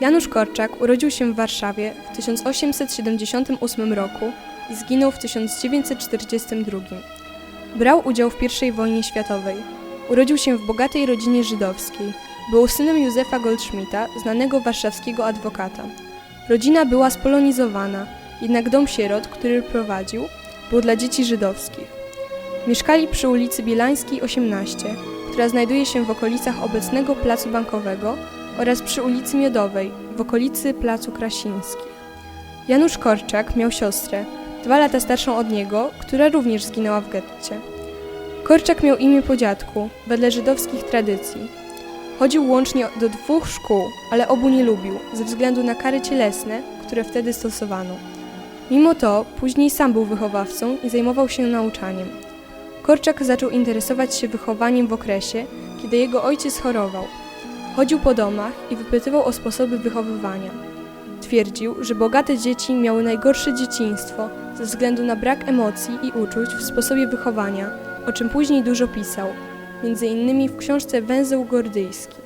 Janusz Korczak urodził się w Warszawie w 1878 roku i zginął w 1942. Brał udział w I wojnie światowej. Urodził się w bogatej rodzinie żydowskiej. Był synem Józefa Goldschmidta, znanego warszawskiego adwokata. Rodzina była spolonizowana, jednak dom sierot, który prowadził, był dla dzieci żydowskich. Mieszkali przy ulicy Bielańskiej 18, która znajduje się w okolicach obecnego Placu Bankowego oraz przy ulicy Miodowej, w okolicy Placu Krasińskich. Janusz Korczak miał siostrę, dwa lata starszą od niego, która również zginęła w getcie. Korczak miał imię po dziadku, wedle żydowskich tradycji. Chodził łącznie do dwóch szkół, ale obu nie lubił, ze względu na kary cielesne, które wtedy stosowano. Mimo to, później sam był wychowawcą i zajmował się nauczaniem. Korczak zaczął interesować się wychowaniem w okresie, kiedy jego ojciec chorował. Chodził po domach i wypytywał o sposoby wychowywania. Twierdził, że bogate dzieci miały najgorsze dzieciństwo ze względu na brak emocji i uczuć w sposobie wychowania, o czym później dużo pisał, między innymi w książce Węzeł Gordyjski.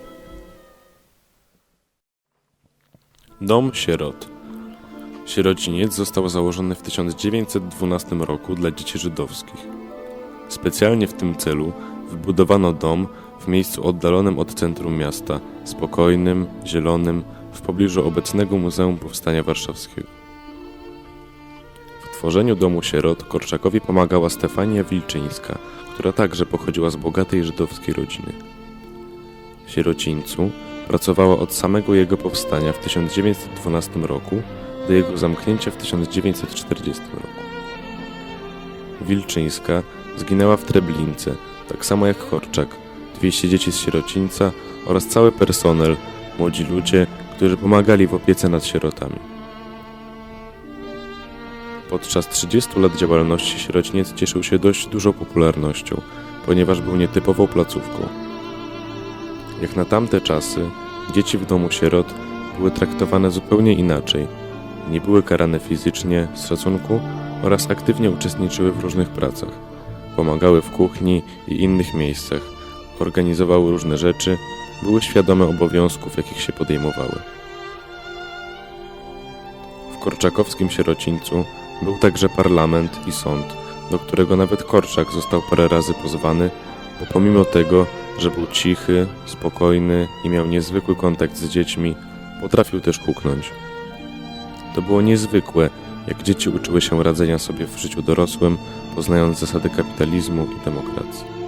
Dom sierot. Sierociniec został założony w 1912 roku dla dzieci żydowskich. Specjalnie w tym celu wybudowano dom w miejscu oddalonym od centrum miasta, spokojnym, zielonym, w pobliżu obecnego Muzeum Powstania Warszawskiego. W tworzeniu domu sierot Korczakowi pomagała Stefania Wilczyńska, która także pochodziła z bogatej żydowskiej rodziny. W sierocińcu pracowała od samego jego powstania w 1912 roku do jego zamknięcia w 1940 roku. Wilczyńska zginęła w Treblince, tak samo jak Korczak, 200 dzieci z sierocińca oraz cały personel, młodzi ludzie, którzy pomagali w opiece nad sierotami. Podczas 30 lat działalności sierociniec cieszył się dość dużą popularnością, ponieważ był nietypową placówką. Jak na tamte czasy, dzieci w domu sierot były traktowane zupełnie inaczej. Nie były karane fizycznie, z szacunku oraz aktywnie uczestniczyły w różnych pracach. Pomagały w kuchni i innych miejscach, organizowały różne rzeczy, były świadome obowiązków, jakich się podejmowały. W korczakowskim sierocińcu był także parlament i sąd, do którego nawet Korczak został parę razy pozwany, bo pomimo tego, że był cichy, spokojny i miał niezwykły kontakt z dziećmi, potrafił też huknąć. To było niezwykłe, jak dzieci uczyły się radzenia sobie w życiu dorosłym, poznając zasady kapitalizmu i demokracji.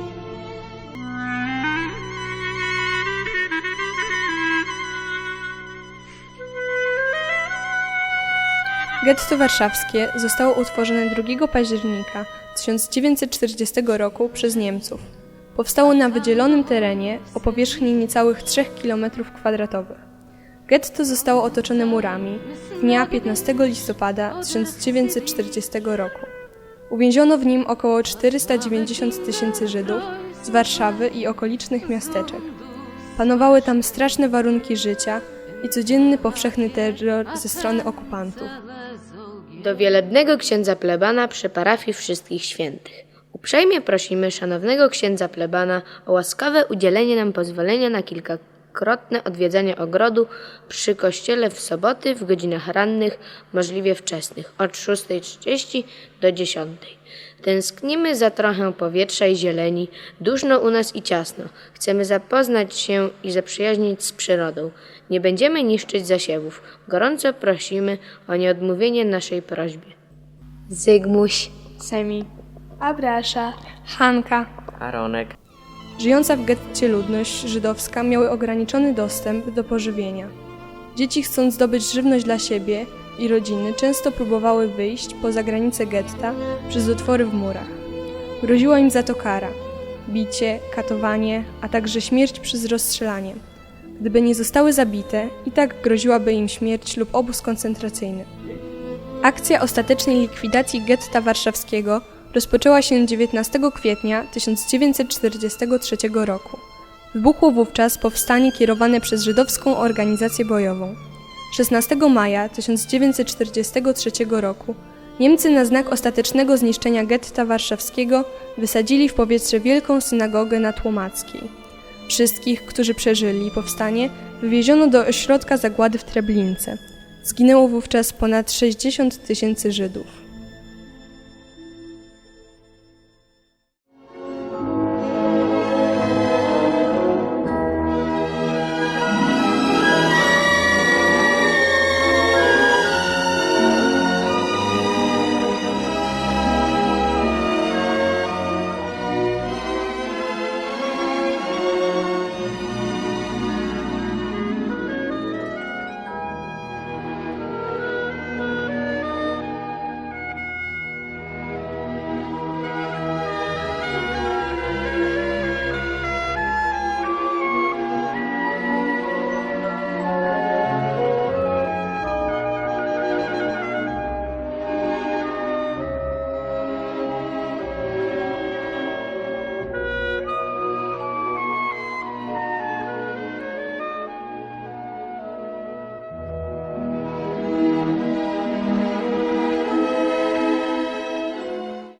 Getto warszawskie zostało utworzone 2 października 1940 roku przez Niemców. Powstało na wydzielonym terenie o powierzchni niecałych 3 km2. Getto zostało otoczone murami dnia 15 listopada 1940 roku. Uwięziono w nim około 490 tysięcy Żydów z Warszawy i okolicznych miasteczek. Panowały tam straszne warunki życia i codzienny powszechny terror ze strony okupantów. Do wielebnego księdza plebana przy parafii Wszystkich Świętych. Uprzejmie prosimy szanownego księdza plebana o łaskawe udzielenie nam pozwolenia na kilkakrotne odwiedzanie ogrodu przy kościele w soboty w godzinach rannych, możliwie wczesnych, od 6.30 do 10.00. Tęsknimy za trochę powietrza i zieleni, duszno u nas i ciasno. Chcemy zapoznać się i zaprzyjaźnić z przyrodą. Nie będziemy niszczyć zasiewów. Gorąco prosimy o nieodmówienie naszej prośbie. Zygmuś. Semi, Abrasza, Hanka. Aronek. Żyjąca w getcie ludność żydowska miały ograniczony dostęp do pożywienia. Dzieci chcąc zdobyć żywność dla siebie i rodziny często próbowały wyjść poza granice getta przez otwory w murach. Groziła im za to kara, bicie, katowanie, a także śmierć przez rozstrzelanie. Gdyby nie zostały zabite, i tak groziłaby im śmierć lub obóz koncentracyjny. Akcja ostatecznej likwidacji getta warszawskiego rozpoczęła się 19 kwietnia 1943 roku. Wybuchło wówczas powstanie kierowane przez żydowską organizację bojową. 16 maja 1943 roku Niemcy na znak ostatecznego zniszczenia getta warszawskiego wysadzili w powietrze wielką synagogę na Tłomackiej. Wszystkich, którzy przeżyli powstanie, wywieziono do ośrodka zagłady w Treblince. Zginęło wówczas ponad 60 tysięcy Żydów.